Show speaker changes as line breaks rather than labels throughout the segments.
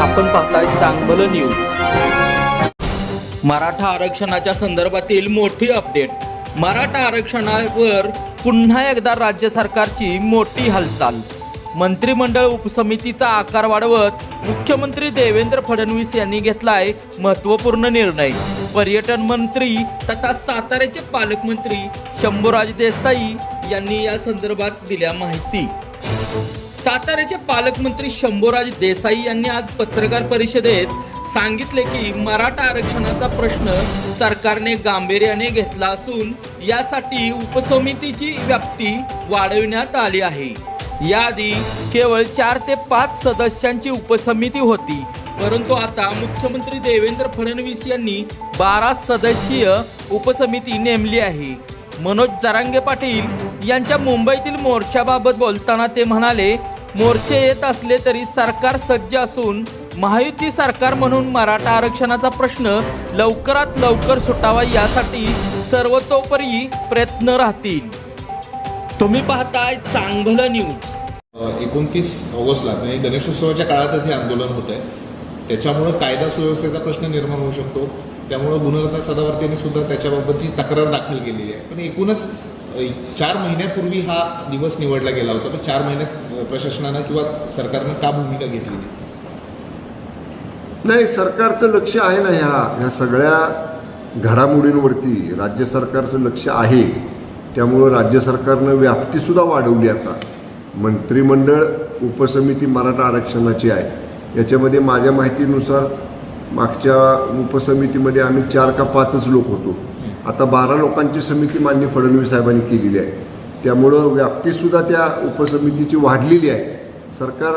आपण पाहताय चांगलं न्यूज मराठा आरक्षणाच्या संदर्भातील मोठी अपडेट मराठा आरक्षणावर पुन्हा एकदा राज्य सरकारची मोठी हालचाल. मंत्रिमंडळ उपसमितीचा आकार वाढवत मुख्यमंत्री देवेंद्र फडणवीस यांनी घेतलाय महत्त्वपूर्ण निर्णय. पर्यटन मंत्री तथा साताऱ्याचे पालकमंत्री शंभूराज देसाई यांनी या संदर्भात दिल्या माहिती. साताऱ्याचे पालकमंत्री शंभूराज देसाई यांनी आज पत्रकार परिषदेत सांगितले की मराठा आरक्षणाचा प्रश्न सरकारने गांभीर्याने घेतला असून यासाठी उपसमितीची व्याप्ती वाढविण्यात आली आहे. याआधी केवळ चार ते पाच सदस्यांची उपसमिती होती परंतु आता मुख्यमंत्री देवेंद्र फडणवीस यांनी बारा सदस्यीय उपसमिती नेमली आहे. मनोज जरांगे पाटील यांच्या मुंबईतील मोर्चाबाबत बोलताना ते म्हणाले मोर्चे येत असले तरी सरकार सज्ज असून महायुती सरकार म्हणून मराठा आरक्षणाचा प्रश्न लवकरात लवकर सुटावा यासाठी सर्वतोपरी प्रयत्न राहतील. तुम्ही पाहताय चांगलं न्यूज.
एकोणतीस ऑगस्टला म्हणजे गणेशोत्सवाच्या काळातच हे आंदोलन होत आहे त्याच्यामुळं कायदा सुव्यवस्थेचा प्रश्न निर्माण होऊ शकतो. त्यामुळं गुणरत्ना सदावर्तीने सुद्धा त्याच्याबाबतची तक्रार दाखल केलेली आहे. पण एकूणच चार महिन्यापूर्वी हा दिवस निवडला गेला होता पण चार महिन्यात प्रशासनानं किंवा सरकारनं का भूमिका घेतली नाही?
सरकारचं लक्ष आहे ना ह्या ह्या सगळ्या घडामोडींवरती. राज्य सरकारचं लक्ष आहे. त्यामुळं राज्य सरकारनं व्याप्तीसुद्धा वाढवली आता. मंत्रिमंडळ उपसमिती मराठा आरक्षणाची आहे. याच्यामध्ये माझ्या माहितीनुसार मागच्या उपसमितीमध्ये आम्ही चार का पाचच लोक होतो. आता बारा लोकांची समिती मान्य फडणवीस साहेबांनी केलेली आहे. त्यामुळं व्याप्तीसुद्धा त्या उपसमितीची वाढलेली आहे. सरकार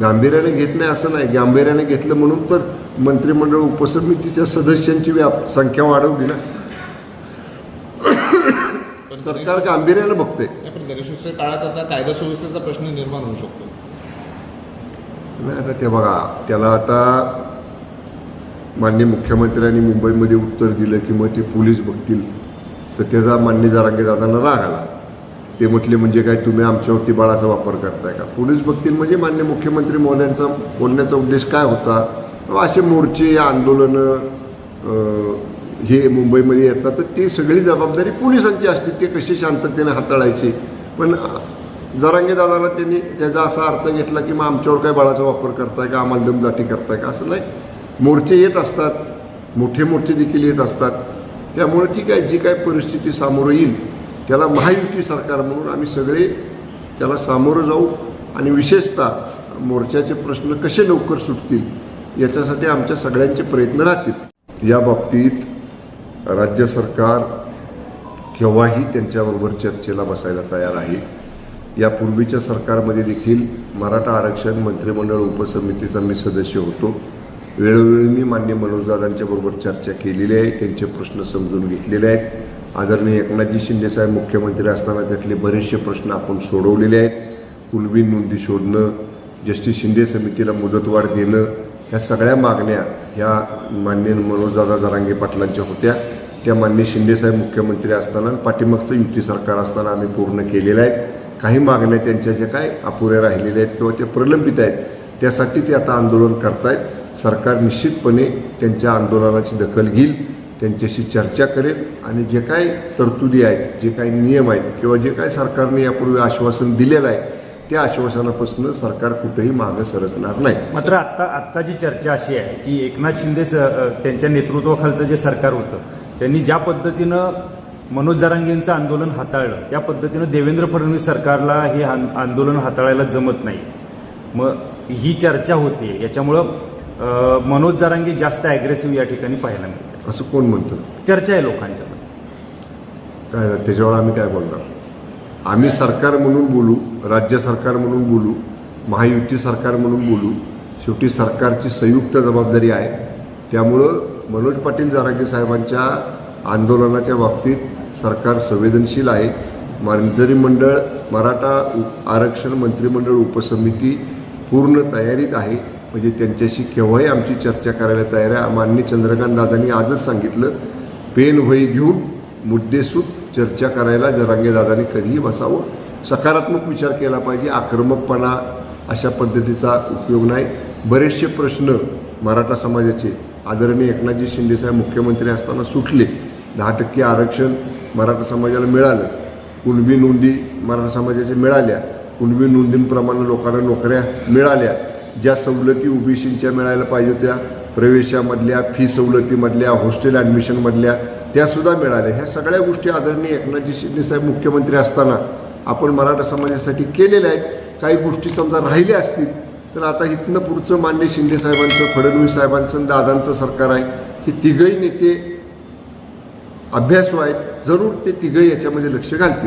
गांभीर्याने घेत नाही असं नाही. गांभीर्याने घेतलं म्हणून तर मंत्रिमंडळ उपसमितीच्या सदस्यांची व्याप संख्या वाढवली ना. सरकार गांभीर्याने बघते
काळात आता कायदा सुव्यवस्थेचा प्रश्न निर्माण होऊ शकतो.
नाही आता ते बघा. त्याला आता मान्य मुख्यमंत्र्यांनी मुंबईमध्ये उत्तर दिलं की मग ते पोलीस बघतील. तर त्याचा मान्य जारांगे दादांना राग आला. ते म्हटले म्हणजे काय तुम्ही आमच्यावरती बाळाचा वापर करताय का? पोलीस बघतील म्हणजे मान्य मुख्यमंत्री महोदयांचा बोलण्याचा उद्देश काय होता? असे मोर्चे आंदोलनं हे मुंबईमध्ये येतात. तर ती सगळी जबाबदारी पोलिसांची असते. ते कशी शांततेने हाताळायचे? पण जरांगे दादाला त्यांनी त्याचा असा अर्थ घेतला की मग आमच्यावर काय बाळाचा वापर करताय का? आम्हाला दमदाटी करताय का? असं नाही. मोर्चे येत असतात मोठे मोर्चे देखील येत असतात. त्यामुळे ठीक आहे जी काय परिस्थिती सामोरं येईल त्याला महायुती सरकार म्हणून आम्ही सगळे त्याला सामोरं जाऊ आणि विशेषतः मोर्चाचे प्रश्न कसे लवकर सुटतील याच्यासाठी आमच्या सगळ्यांचे प्रयत्न राहतील. या बाबतीत राज्य सरकार केव्हाही त्यांच्याबरोबर चर्चेला बसायला तयार आहे. यापूर्वीच्या सरकारमध्ये देखील मराठा आरक्षण मंत्रिमंडळ उपसमितीचा मी सदस्य होतो. वेळोवेळी मी मान्य मनोजदादांच्या बरोबर चर्चा केलेली आहे त्यांचे प्रश्न समजून घेतलेले आहेत. आदरणीय एकनाथजी शिंदेसाहेब मुख्यमंत्री असताना त्यातले बरेचसे प्रश्न आपण सोडवलेले आहेत. कुलबी नोंदी शोधणं जस्टिस शिंदे समितीला मुदतवाढ देणं ह्या सगळ्या मागण्या ह्या मान्य मनोजदादा जरांगे पाटलांच्या होत्या. त्या मान्य शिंदेसाहेब मुख्यमंत्री असताना आणि पाठीमागचं युती सरकार असताना आम्ही पूर्ण केलेल्या आहेत काही मागण्या त्यांच्या ज्या काय अपुऱ्या राहिलेल्या आहेत किंवा ते प्रलंबित आहेत त्यासाठी ते आता आंदोलन करतायत. सरकार निश्चितपणे त्यांच्या आंदोलनाची दखल घेईल त्यांच्याशी चर्चा करेल आणि जे काय तरतुदी आहेत जे काही नियम आहेत किंवा जे काय सरकारने यापूर्वी आश्वासन दिलेलं आहे त्या आश्वासनापासून सरकार कुठेही मागं सरकणार नाही.
मात्र आत्ता आत्ता जी चर्चा अशी आहे की एकनाथ शिंदे त्यांच्या नेतृत्वाखालचं जे सरकार होतं त्यांनी ज्या पद्धतीनं मनोज जरांगेंचं आंदोलन हाताळलं त्या पद्धतीनं देवेंद्र फडणवीस सरकारला हे आन- आंदोलन हाताळायला जमत नाही. मग ही चर्चा होते याच्यामुळं मनोज जरांगे जास्त ॲग्रेसिव्ह या ठिकाणी पाहायला मिळते
असं कोण म्हणतं?
चर्चा आहे लोकांच्या
काय त्याच्यावर आम्ही काय बोलणार? आम्ही सरकार म्हणून बोलू राज्य सरकार म्हणून बोलू महायुती सरकार म्हणून बोलू शेवटी सरकारची संयुक्त जबाबदारी आहे. त्यामुळं मनोज पाटील जरागे साहेबांच्या आंदोलनाच्या बाबतीत सरकार संवेदनशील आहे. मंत्रिमंडळ मराठा उ- आरक्षण मंत्रिमंडळ उपसमिती पूर्ण तयारीत आहे. म्हणजे त्यांच्याशी केव्हाही आमची चर्चा करायला तयार आहे. माननीय चंद्रकांत दादांनी आजच सांगितलं पेन वही घेऊन मुद्देसूद चर्चा करायला जरांगे दादांनी कधीही बसावं. सकारात्मक विचार केला पाहिजे. आक्रमकपणा अशा पद्धतीचा उपयोग नाही. बरेचसे प्रश्न मराठा समाजाचे आदरणीय एकनाथजी शिंदेसाहेब मुख्यमंत्री असताना सुटले. दहा टक्के आरक्षण मराठा समाजाला मिळालं. कुणबी नोंदी मराठा समाजाच्या मिळाल्या. कुणबी नोंदींप्रमाणे लोकांना नोकऱ्या मिळाल्या. ज्या सवलती ओबीसींच्या मिळायला पाहिजे होत्या प्रवेशामधल्या फी सवलतीमधल्या हॉस्टेल ॲडमिशनमधल्या त्यासुद्धा मिळाल्या. ह्या सगळ्या गोष्टी आदरणीय एकनाथजी शिंदेसाहेब मुख्यमंत्री असताना आपण मराठा समाजासाठी केलेल्या आहेत. काही गोष्टी समजा राहिल्या असतील तर आता इथनं पुढचं मान्य शिंदेसाहेबांचं फडणवीस साहेबांचं दादांचं सरकार आहे. हे तिघही नेते अभ्यासू आहेत. जरूर ते तिघही याच्यामध्ये लक्ष घालतील.